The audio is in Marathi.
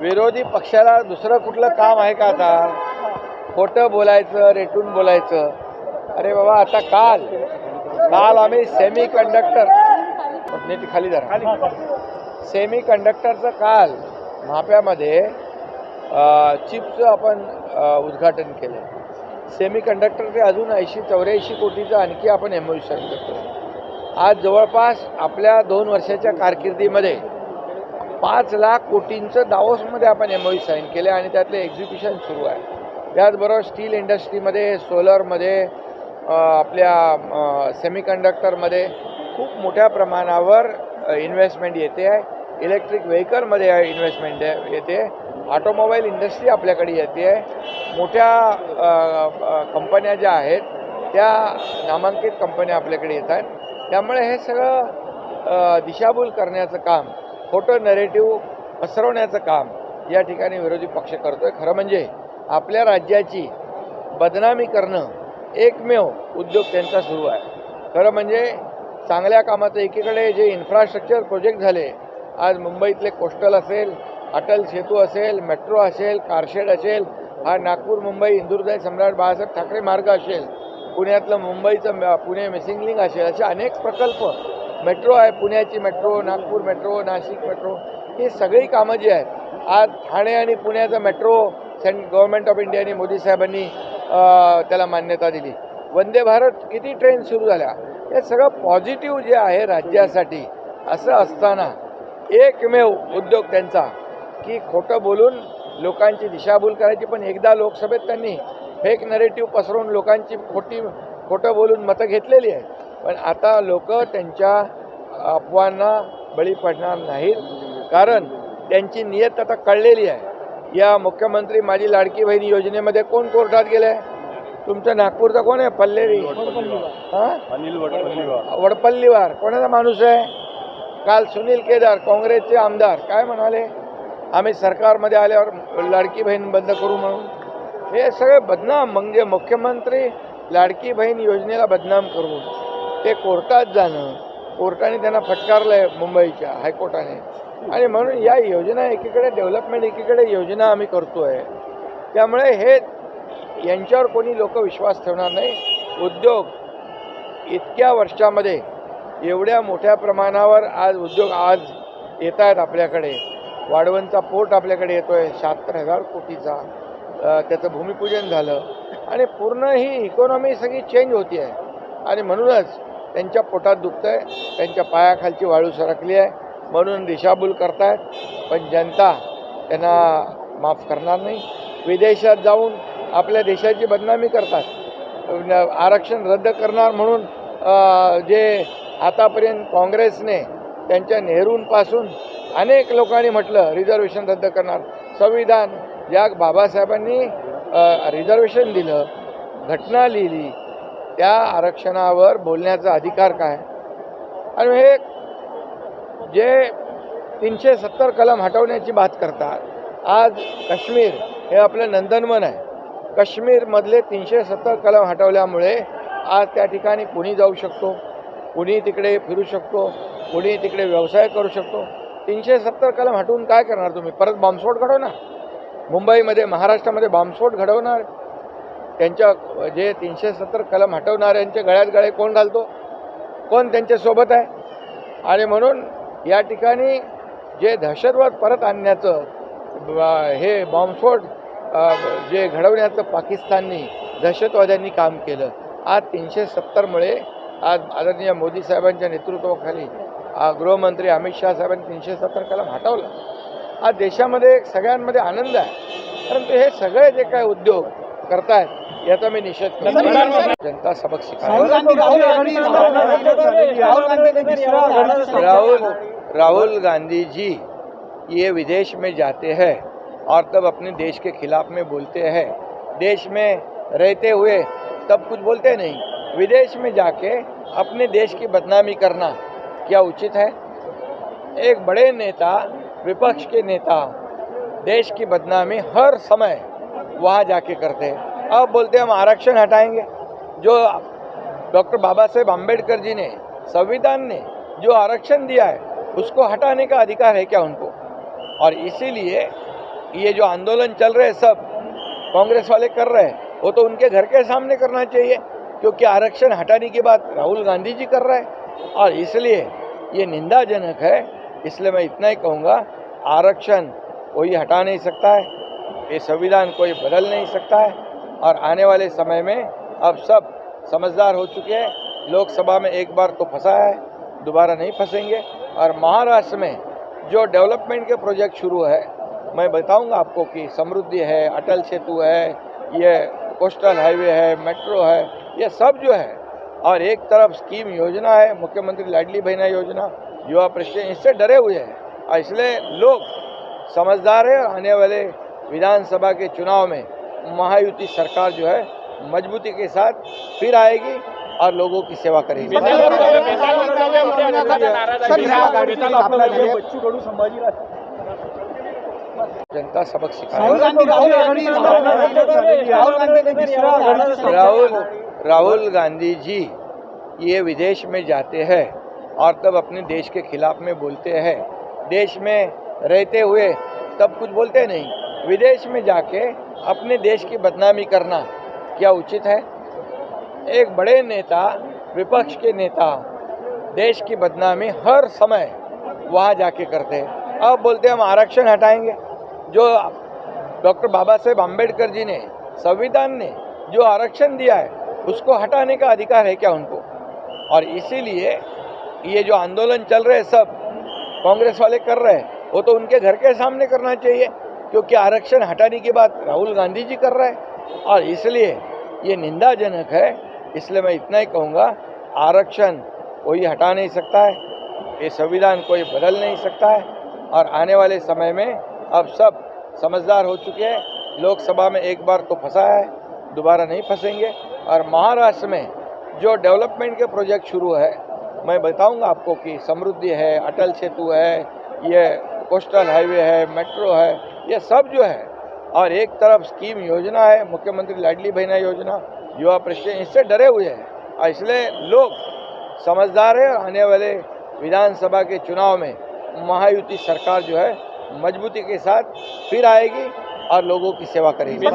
विरोधी पक्षाला दुसरं कुठलं काम आहे का आता? खोटं बोलायचं रेटून बोलायचं. अरे बाबा आता काल काल आम्ही सेमी कंडक्टर खाली धरा. सेमी कंडक्टरचं काल म्हाप्यामध्ये चिपचं आपण उद्घाटन केलं. सेमी कंडक्टर ते अजून ऐंशी चौऱ्याऐंशी कोटीचं आणखी आपण एम करतो आज जवळपास आपल्या दोन वर्षाच्या कारकिर्दीमध्ये पाच लाख कोटींचं दावोसमध्ये आपण एम ओई साईन केले आणि त्यातले एक्झिक्युशन सुरू आहे. त्याचबरोबर स्टील इंडस्ट्रीमध्ये सोलरमध्ये आपल्या सेमीकंडक्टरमध्ये खूप मोठ्या प्रमाणावर इन्व्हेस्टमेंट येते आहे. इलेक्ट्रिक व्हेकलमध्ये इन्व्हेस्टमेंट येते. ऑटोमोबाईल इंडस्ट्री आपल्याकडे येते आहे. मोठ्या कंपन्या ज्या आहेत त्या नामांकित कंपन्या आपल्याकडे येत आहेत. त्यामुळे हे सगळं दिशाभूल करण्याचं काम खोटं नरेटिव्ह पसरवण्याचं काम या ठिकाणी विरोधी पक्ष करतो आहे खरं म्हणजे आपल्या राज्याची बदनामी करणं एकमेव उद्योग त्यांचा सुरू आहे. खरं म्हणजे चांगल्या कामाचं एकीकडे जे इन्फ्रास्ट्रक्चर प्रोजेक्ट झाले आज मुंबईतले कोस्टल असेल अटल सेतू असेल मेट्रो असेल कारशेड असेल हा नागपूर मुंबई इंदूरदाय सम्राट बाळासाहेब ठाकरे मार्ग असेल पुण्यातलं मुंबईचं पुणे मिसिंग लिंक असेल असे अनेक प्रकल्प मेट्रो आहे पुण्याची metro Nagpur metro Nashik metro ही सगळी कामं जी आहेत आज ठाणे आणि पुण्याचं मेट्रो सेंट गव्हर्नमेंट ऑफ इंडियाने मोदी साहेबांनी त्याला मान्यता दिली. वंदे भारत किती ट्रेन सुरू झाल्या? हे सगळं पॉझिटिव्ह जे आहे राज्यासाठी असं असताना एकमेव उद्योग त्यांचा की खोटं बोलून लोकांची दिशाभूल करायची पण एकदा लोकसभेत त्यांनी फेक नरेटिव्ह पसरवून लोकांची खोटी खोटं बोलून मतं घेतलेली आहेत. पण आता लोक त्यांच्या अफवांना बळी पडणार नाहीत. कारण त्यांची नियत आता कळलेली आहे. या मुख्यमंत्री माझी लाडकी बहीण योजनेमध्ये कोण कोर्टात गेलंय? तुमचं नागपूरचं कोण आहे? पल्लेरी हां? वडपल्लीवार वडपल्लीवार. कोणाचा माणूस आहे? काल सुनील केदार काँग्रेसचे आमदार. काय म्हणाले? आम्ही सरकारमध्ये आल्यावर लाडकी बहीण बंद करू म्हणून. हे सगळे बदनाम म्हणजे मुख्यमंत्री लाडकी बहीण योजनेला बदनाम करून. ते कोर्टात जाणं. कोर्टाने त्यांना फटकारलं आहे मुंबईच्या हायकोर्टाने. आणि म्हणून या योजना एकीकडे डेव्हलपमेंट एकीकडे योजना आम्ही करतो आहे त्यामुळे हे यांच्यावर कोणी लोक विश्वास ठेवणार नाही. उद्योग इतक्या वर्षामध्ये एवढ्या मोठ्या प्रमाणावर आज उद्योग आज येत आहेत आपल्याकडे. वाढवणचा पोर्ट आपल्याकडे येतो आहे शहात्तर हजार कोटीचा. त्याचं भूमिपूजन झालं. आणि पूर्ण ही इकॉनॉमी सगळी चेंज होती आहे आणि म्हणूनच त्यांच्या पोटात दुखतं आहे त्यांच्या पायाखालची वाळू सरकली आहे म्हणून दिशाभूल करतायत. पण जनता त्यांना माफ करणार नाही. विदेशात जाऊन आपल्या देशाची बदनामी करतात. आरक्षण रद्द करणार म्हणून जे आतापर्यंत काँग्रेसने त्यांच्या नेहरूंपासून अनेक लोकांनी म्हटलं रिझर्वेशन रद्द करणार. संविधान ज्या बाबासाहेबांनी रिझर्वेशन दिलं घटना लिहिली त्या आरक्षणावर बोलण्याचा अधिकार काय? आणि हे जे तीनशे सत्तर कलम हटवण्याची बात करतात आज काश्मीर हे आपलं नंदनवन आहे. काश्मीरमधले तीनशे सत्तर कलम हटवल्यामुळे आज त्या ठिकाणी कुणी जाऊ शकतो? कुणी तिकडे फिरू शकतो? कुणी तिकडे व्यवसाय करू शकतो? तीनशे सत्तर कलम हटवून काय करणार तुम्ही? परत बॉम्बस्फोट घडवणार? मुंबईमध्ये महाराष्ट्रामध्ये बॉम्बस्फोट घडवणार? त्यांच्या जे तीनशे सत्तर कलम हटवणाऱ्यांच्या गळ्यात गळे कोण घालतो? कोण त्यांच्यासोबत आहे? आणि म्हणून या ठिकाणी जे दहशतवाद परत आणण्याचं हे बॉम्बस्फोट जे घडवण्याचं पाकिस्ताननी दहशतवाद्यांनी काम केलं. आज तीनशे सत्तरमुळे आज आदरणीय मोदी साहेबांच्या नेतृत्वाखाली गृहमंत्री अमित शहा साहेबांनी तीनशे सत्तर कलम हटवलं. आज देशामध्ये सगळ्यांमध्ये आनंद आहे. परंतु हे सगळे जे काय उद्योग करतायत याचा मी निषेध करतो जनता सबक शिकायला राहुल राहुल गांधी जी ये विदेश में जाते हैं और तब अपने देश के खिलाफ में बोलते हैं। देश में रहते हुए तब कुछ बोलते नहीं। विदेश में जाके अपने देश की बदनामी करना क्या उचित है? एक बड़े नेता विपक्ष के नेता देश की बदनामी हर समय वहाँ जाके करते हैं। अब बोलते हैं हम आरक्षण हटाएँगे। जो डॉक्टर बाबा साहेब आम्बेडकर जी ने, संविधान ने जो आरक्षण दिया है, उसको हटाने का अधिकार है क्या उनको? और इसीलिए ये जो आंदोलन चल रहे सब, कांग्रेस वाले कर रहे हैं, वो तो उनके घर के सामने करना चाहिए, क्योंकि आरक्षण हटाने की बात राहुल गांधी जी कर रहे हैं। और इसलिए ये निंदाजनक है, इसलिए मैं इतना ही कहूँगा, आरक्षण कोई हटा नहीं सकता है, ये संविधान कोई बदल नहीं सकता है। और आने वाले समय में अब सब समझदार हो चुके हैं। लोकसभा में एक बार तो फंसा है, दोबारा नहीं फंसेंगे। और महाराष्ट्र में जो डेवलपमेंट के प्रोजेक्ट शुरू है, मैं बताऊँगा आपको कि समृद्धि है, अटल सेतु है, ये कोस्टल हाईवे है, मेट्रो है, ये सब जो है, और एक तरफ़ स्कीम योजना है, मुख्यमंत्री लाडली बहना योजना, युवा प्रश्न इससे डरे हुए हैं। और इसलिए लोग समझदार है आने वाले विधानसभा के चुनाव में महायुति सरकार जो है मजबूती के साथ फिर आएगी और लोगों की सेवा करेगी जनता सबक सिखाएगी राहुल राहुल गांधी जी ये विदेश में जाते हैं और तब अपने देश के खिलाफ में बोलते हैं देश में रहते हुए तब कुछ बोलते नहीं विदेश में जाके अपने देश की बदनामी करना क्या उचित है? एक बड़े नेता, विपक्ष के नेता देश की बदनामी हर समय वहाँ जाके करते हैं। अब बोलते हैं हम आरक्षण हटाएँगे। जो डॉक्टर बाबा साहेब अंबेडकर जी ने, संविधान ने जो आरक्षण दिया है, उसको हटाने का अधिकार है क्या उनको? और इसीलिए ये जो आंदोलन चल रहे सब, कांग्रेस वाले कर रहे हैं, वो तो उनके घर के सामने करना चाहिए। क्योंकि आरक्षण हटाने की बात राहुल गांधी जी कर रहे हैं। और इसलिए ये निंदाजनक है, इसलिए मैं इतना ही कहूँगा, आरक्षण कोई हटा नहीं सकता है, ये संविधान कोई बदल नहीं सकता है। और आने वाले समय में अब सब समझदार हो चुके हैं, लोकसभा में एक बार तो फंसा है, दोबारा नहीं फंसेंगे। और महाराष्ट्र में जो डेवलपमेंट के प्रोजेक्ट शुरू है, मैं बताऊँगा आपको कि समृद्धि है, अटल सेतु है, ये कोस्टल हाईवे है, मेट्रो है ये सब जो है, और एक तरफ़ स्कीम योजना है, मुख्यमंत्री लाडली बहना योजना, युवा प्रश्न इससे डरे हुए हैं। और इसलिए लोग समझदार है, और आने वाले विधानसभा के चुनाव में महायुति सरकार जो है, मजबूती के साथ फिर आएगी, और लोगों की सेवा करेगी।